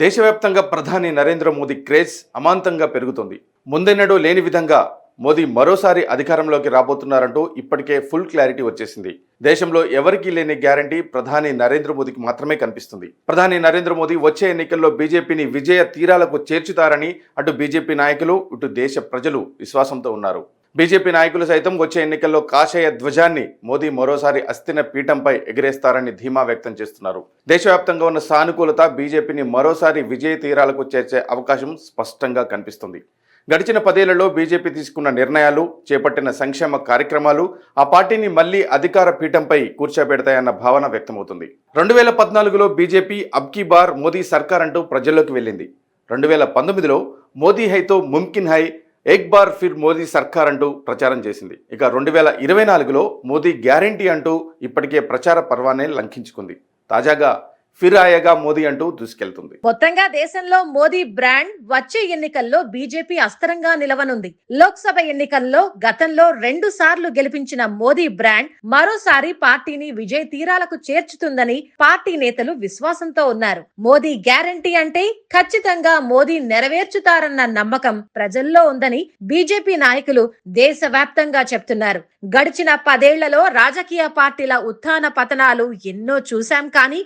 దేశవ్యాప్తంగా ప్రధాని నరేంద్ర మోదీ క్రేజ్ అమాంతంగా పెరుగుతుంది. ముందెన్నడూ లేని విధంగా మోదీ మరోసారి అధికారంలోకి రాబోతున్నారంటూ ఇప్పటికే ఫుల్ క్లారిటీ వచ్చేసింది. దేశంలో ఎవరికీ లేని గ్యారంటీ ప్రధాని నరేంద్ర మోదీకి మాత్రమే కనిపిస్తుంది. ప్రధాని నరేంద్ర మోదీ వచ్చే ఎన్నికల్లో బీజేపీని విజయ తీరాలకు చేర్చుతారని అటు బీజేపీ నాయకులు ఇటు దేశ ప్రజలు విశ్వాసంతో ఉన్నారు. బీజేపీ నాయకులు సైతం వచ్చే ఎన్నికల్లో కాషాయ ధ్వజాన్ని మోదీ మరోసారి అస్థిన పీఠంపై ఎగిరేస్తారని ధీమా వ్యక్తం చేస్తున్నారు. దేశవ్యాప్తంగా ఉన్న సానుకూలత బీజేపీని మరోసారి విజయ తీరాలకు చేర్చే అవకాశం స్పష్టంగా కనిపిస్తుంది. గడిచిన పదేళ్ళలో బీజేపీ తీసుకున్న నిర్ణయాలు చేపట్టిన సంక్షేమ కార్యక్రమాలు ఆ పార్టీని మళ్ళీ అధికార పీఠంపై కూర్చోబెడతాయన్న భావన వ్యక్తమవుతుంది. రెండు వేల పద్నాలుగులో బీజేపీ అబ్కీ బార్ మోదీ సర్కార్ అంటూ ప్రజల్లోకి వెళ్ళింది. రెండు వేల పంతొమ్మిదిలో మోదీ హైతో ముమ్కిన్ హై ఏక్ బార్ ఫిర్ మోదీ సర్కార్ అంటూ ప్రచారం చేసింది. ఇక రెండు వేల ఇరవై నాలుగులో మోదీ గ్యారంటీ అంటూ ఇప్పటికే ప్రచార పర్వానే లంఘించుకుంది. తాజాగా ఫిరాయగా మోదీ అంటూ దూసుకెళ్తుంది. మొత్తంగా దేశంలో మోదీ బ్రాండ్ వచ్చే ఎన్నికల్లో బీజేపీ అస్త్రంగా నిలవనుంది. లోక్సభ ఎన్నికల్లో గతంలో రెండు సార్లు గెలిపించిన మోదీ బ్రాండ్ మరోసారి పార్టీని విజయ తీరాలకు చేర్చుతుందని పార్టీ నేతలు విశ్వాసంతో ఉన్నారు. మోదీ గ్యారంటీ అంటే ఖచ్చితంగా మోదీ నెరవేర్చుతారన్న నమ్మకం ప్రజల్లో ఉందని బీజేపీ నాయకులు దేశవ్యాప్తంగా చెప్తున్నారు. గడిచిన పదేళ్ళలో రాజకీయ పార్టీల ఉత్థాన పతనాలు ఎన్నో చూశాం కానీ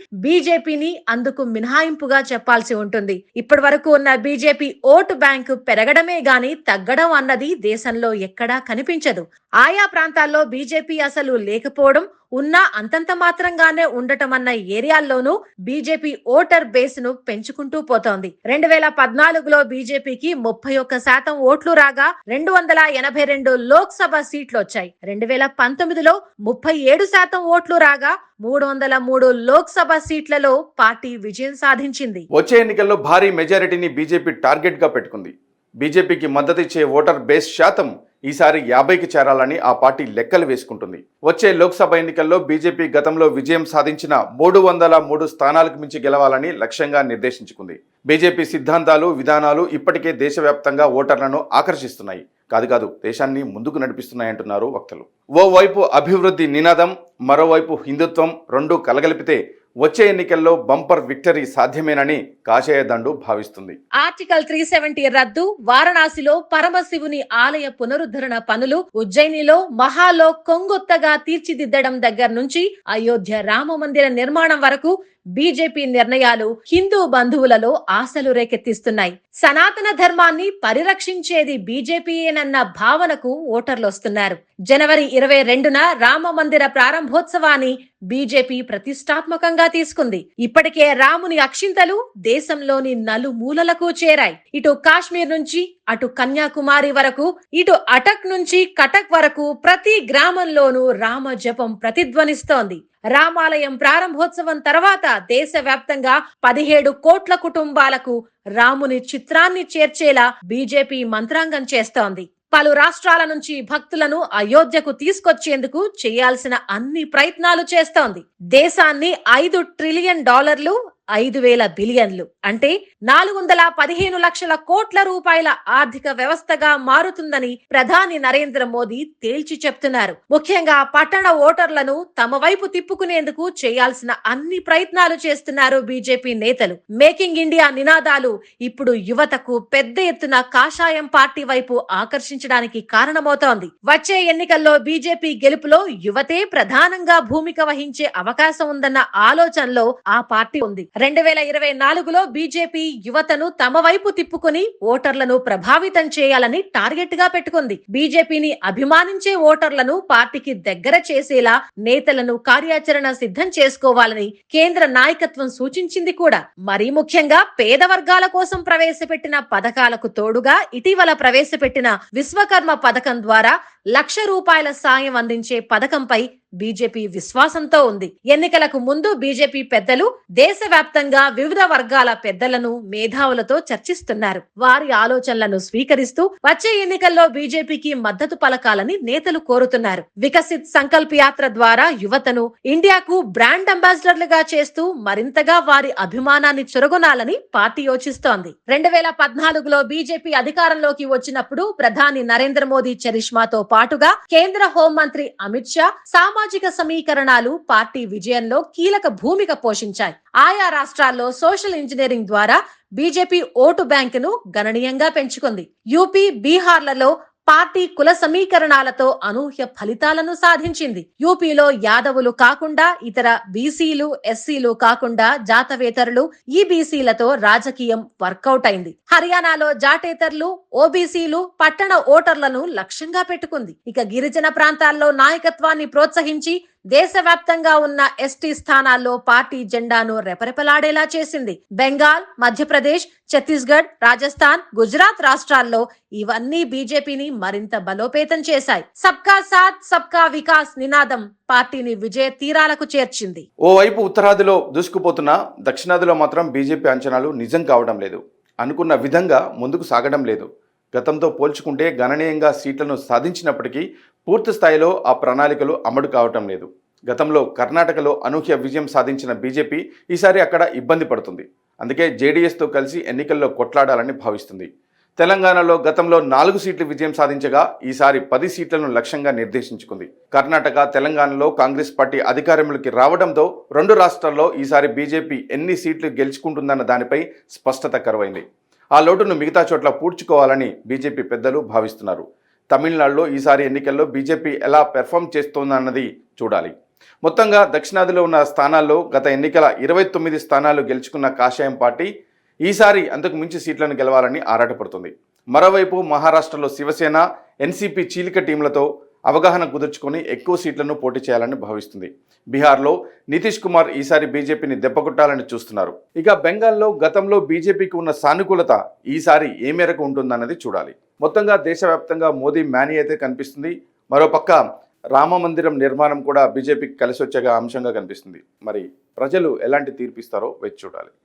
బీజేపీని అందుకు మినహాయింపుగా చెప్పాల్సి ఉంటుంది. ఇప్పటి వరకు ఉన్న బీజేపీ ఓటు బ్యాంకు పెరగడమే గాని తగ్గడం అన్నది దేశంలో ఎక్కడా కనిపించదు. ఆయా ప్రాంతాల్లో బీజేపీ అసలు లేకపోవడం ఉన్నా అంతంత మాత్రంగానే ఉండటం అన్న ఏరియాల్లోనూ బీజేపీ ఓటర్ బేస్ను పెంచుకుంటూ పోతోంది. రెండు వేల పద్నాలుగులో బీజేపీకి ముప్పై ఒక్క శాతం ఓట్లు రాగా రెండు వందల ఎనభై రెండు లోక్సభ సీట్లు వచ్చాయి రెండు వేల పంతొమ్మిదిలో ముప్పై ఏడు శాతం ఓట్లు రాగా మూడు వందల మూడు లోక్సభ సీట్లలో పార్టీ విజయం సాధించింది. వచ్చే ఎన్నికల్లో భారీ మెజారిటీని బీజేపీ టార్గెట్గా పెట్టుకుంది. బీజేపీకి మద్దతిచ్చే ఓటర్ బేస్ శాతం ఈసారి యాభైకి చేరాలని ఆ పార్టీ లెక్కలు వేసుకుంటుంది. వచ్చే లోక్సభ ఎన్నికల్లో బీజేపీ గతంలో విజయం సాధించిన మూడు వందల మూడు స్థానాలకు మించి గెలవాలని లక్ష్యంగా నిర్దేశించుకుంది. బీజేపీ సిద్ధాంతాలు విధానాలు ఇప్పటికే దేశవ్యాప్తంగా ఓటర్లను ఆకర్షిస్తున్నాయి. కాదు కాదు దేశాన్ని ముందుకు నడిపిస్తున్నాయంటున్నారు వక్తలు. ఓవైపు అభివృద్ధి నినాదం మరోవైపు హిందుత్వం రెండు కలగలిపితే వచ్చే ఎన్నికల్లో బంపర్ విక్టరీ సాధ్యమేనని కాషాయదండు భావిస్తుంది. ఆర్టికల్ త్రీ సెవెంటీ రద్దు వారణాసిలో పరమశివుని ఆలయ పునరుద్ధరణ పనులు ఉజ్జయినిలో మహాలో కొంగొత్తగా తీర్చిదిద్దడం దగ్గర నుంచి అయోధ్య రామ మందిర నిర్మాణం వరకు బీజేపీ నిర్ణయాలు హిందూ బంధువులలో ఆశలు రేకెత్తిస్తున్నాయి. సనాతన ధర్మాన్ని పరిరక్షించేది బీజేపీయేనన్న భావనకు ఓటర్లొస్తున్నారు. జనవరి ఇరవై రెండున రామ మందిర ప్రారంభోత్సవాన్ని బీజేపీ ప్రతిష్టాత్మకంగా తీసుకుంది. ఇప్పటికే రాముని అక్షింతలు దేశంలోని నలుమూలలకు చేరాయి. ఇటు కాశ్మీర్ నుంచి అటు కన్యాకుమారి వరకు ఇటు అటక్ నుంచి కటక్ వరకు ప్రతి గ్రామంలోనూ రామ జపం ప్రతిధ్వనిస్తోంది. రామాలయం ప్రారంభోత్సవం తర్వాత దేశవ్యాప్తంగా పదిహేడు కోట్ల కుటుంబాలకు రాముని చిత్రాన్ని చేర్చేలా బీజేపీ మంత్రాంగం చేస్తోంది. పలు రాష్ట్రాల నుంచి భక్తులను అయోధ్యకు తీసుకొచ్చేందుకు చేయాల్సిన అన్ని ప్రయత్నాలు చేస్తోంది. దేశాన్ని ఐదు ట్రిలియన్ డాలర్లు ఐదు వేల బిలియన్లు. అంటే నాలుగు వందల పదిహేను లక్షల కోట్ల రూపాయల ఆర్థిక వ్యవస్థగా మారుతుందని ప్రధాని నరేంద్ర మోదీ తేల్చి చెప్తున్నారు. ముఖ్యంగా పట్టణ ఓటర్లను తమ వైపు తిప్పుకునేందుకు చేయాల్సిన అన్ని ప్రయత్నాలు చేస్తున్నారు బీజేపీ నేతలు. మేకింగ్ ఇండియా నినాదాలు ఇప్పుడు యువతకు పెద్ద ఎత్తున కాషాయం పార్టీ వైపు ఆకర్షించడానికి కారణమవుతోంది. వచ్చే ఎన్నికల్లో బీజేపీ గెలుపులో యువతే ప్రధానంగా భూమిక వహించే అవకాశం ఉందన్న ఆలోచనలో ఆ పార్టీ ఉంది. రెండు వేల ఇరవై నాలుగులో బీజేపీ యువతను తమ వైపు తిప్పుకుని ఓటర్లను ప్రభావితం చేయాలని టార్గెట్గా పెట్టుకుంది. బీజేపీని అభిమానించే ఓటర్లను పార్టీకి దగ్గర చేసేలా నేతలను కార్యాచరణ సిద్ధం చేసుకోవాలని కేంద్ర నాయకత్వం సూచించింది కూడా. మరీ ముఖ్యంగా పేద వర్గాల కోసం ప్రవేశపెట్టిన పథకాలకు తోడుగా ఇటీవల ప్రవేశపెట్టిన విశ్వకర్మ పథకం ద్వారా లక్ష రూపాయల సాయం అందించే పథకంపై బీజేపీ విశ్వాసంతో ఉంది. ఎన్నికలకు ముందు బీజేపీ పెద్దలు దేశవ్యాప్తంగా వివిధ వర్గాల పెద్దలను మేధావులతో చర్చిస్తున్నారు. వారి ఆలోచనలను స్వీకరిస్తూ వచ్చే ఎన్నికల్లో బీజేపీకి మద్దతు పలకాలని నేతలు కోరుతున్నారు. వికసిత్ సంకల్ప్ యాత్ర ద్వారా యువతను ఇండియాకు బ్రాండ్ అంబాసిడర్లుగా చేస్తూ మరింతగా వారి అభిమానాన్ని చొరగొనాలని పార్టీ యోచిస్తోంది. రెండు వేల పద్నాలుగులో బీజేపీ అధికారంలోకి వచ్చినప్పుడు ప్రధాని నరేంద్ర మోదీ చరిష్మాతో పాటుగా కేంద్ర హోంమంత్రి అమిత్ షా సామాజిక సామాజిక సమీకరణాలు పార్టీ విజయంలో కీలక భూమిక పోషించాయి. ఆయా రాష్ట్రాల్లో సోషల్ ఇంజనీరింగ్ ద్వారా బీజేపీ ఓటు బ్యాంకును గణనీయంగా పెంచుకుంది. యూపీ బీహార్లలో పార్టీ కుల సమీకరణాలతో అనూహ్య ఫలితాలను సాధించింది. యూపీలో యాదవులు కాకుండా ఇతర బీసీలు ఎస్సీలు కాకుండా జాతవేతరులు ఈబీసీలతో రాజకీయం వర్కౌట్ అయింది. హర్యానాలో జాటేతరులు ఓబీసీలు పట్టణ ఓటర్లను లక్ష్యంగా పెట్టుకుంది. ఇక గిరిజన ప్రాంతాల్లో నాయకత్వాన్ని ప్రోత్సహించి దేశవ్యాప్తంగా ఉన్న ఎస్టీ స్థానాల్లో పార్టీ జెండాను రెపరెపలాడేలా చేసింది. బెంగాల్ మధ్యప్రదేశ్ ఛత్తీస్గఢ్ రాజస్థాన్ గుజరాత్ రాష్ట్రాల్లో ఇవన్నీ బీజేపీని మరింత బలోపేతం చేశాయి. సబ్కా సాత్ సబ్కా వికాస్ నినాదం పార్టీని విజయ తీరాలకు చేర్చింది. ఓవైపు ఉత్తరాదిలో దూసుకుపోతున్న దక్షిణాదిలో మాత్రం బీజేపీ అంచనాలు నిజం కావడం లేదు. అనుకున్న విధంగా ముందుకు సాగడం లేదు. గతంతో పోల్చుకుంటే గణనీయంగా సీట్లను సాధించినప్పటికీ పూర్తి స్థాయిలో ఆ ప్రణాళికలు అమలు కావటం లేదు. గతంలో కర్ణాటకలో అనూహ్య విజయం సాధించిన బీజేపీ ఈసారి అక్కడ ఇబ్బంది పడుతుంది. అందుకే జేడీఎస్తో కలిసి ఎన్నికల్లో కొట్లాడాలని భావిస్తుంది. తెలంగాణలో గతంలో నాలుగు సీట్లు విజయం సాధించగా ఈసారి పది సీట్లను లక్ష్యంగా నిర్దేశించుకుంది. కర్ణాటక తెలంగాణలో కాంగ్రెస్ పార్టీ అధికారంలోకి రావడంతో రెండు రాష్ట్రాల్లో ఈసారి బీజేపీ ఎన్ని సీట్లు గెలుచుకుంటుందన్న దానిపై స్పష్టత కరువైంది. ఆ లోటును మిగతా చోట్ల పూడ్చుకోవాలని బీజేపీ పెద్దలు భావిస్తున్నారు. తమిళనాడులో ఈసారి ఎన్నికల్లో బీజేపీ ఎలా పెర్ఫామ్ చేస్తోందన్నది చూడాలి. మొత్తంగా దక్షిణాదిలో ఉన్న స్థానాల్లో గత ఎన్నికల ఇరవై తొమ్మిది స్థానాలు గెలుచుకున్న కాషాయం పార్టీ ఈసారి అంతకు మించి సీట్లను గెలవాలని ఆరాటపడుతుంది. మరోవైపు మహారాష్ట్రలో శివసేన ఎన్సీపీ చీలిక టీంలతో అవగాహన కుదుర్చుకొని ఎక్కువ సీట్లను పోటీ చేయాలని భావిస్తుంది. బీహార్లో నితీష్ కుమార్ ఈసారి బీజేపీని దెబ్బకొట్టాలని చూస్తున్నారు. ఇక బెంగాల్లో గతంలో బీజేపీకి ఉన్న సానుకూలత ఈసారి ఏ మేరకు ఉంటుందన్నది చూడాలి. మొత్తంగా దేశవ్యాప్తంగా మోదీ మ్యానీ అయితే కనిపిస్తుంది. మరోపక్క రామ మందిరం నిర్మాణం కూడా బీజేపీకి కలిసి వచ్చే అంశంగా కనిపిస్తుంది. మరి ప్రజలు ఎలాంటి తీర్పిస్తారో వేచి చూడాలి.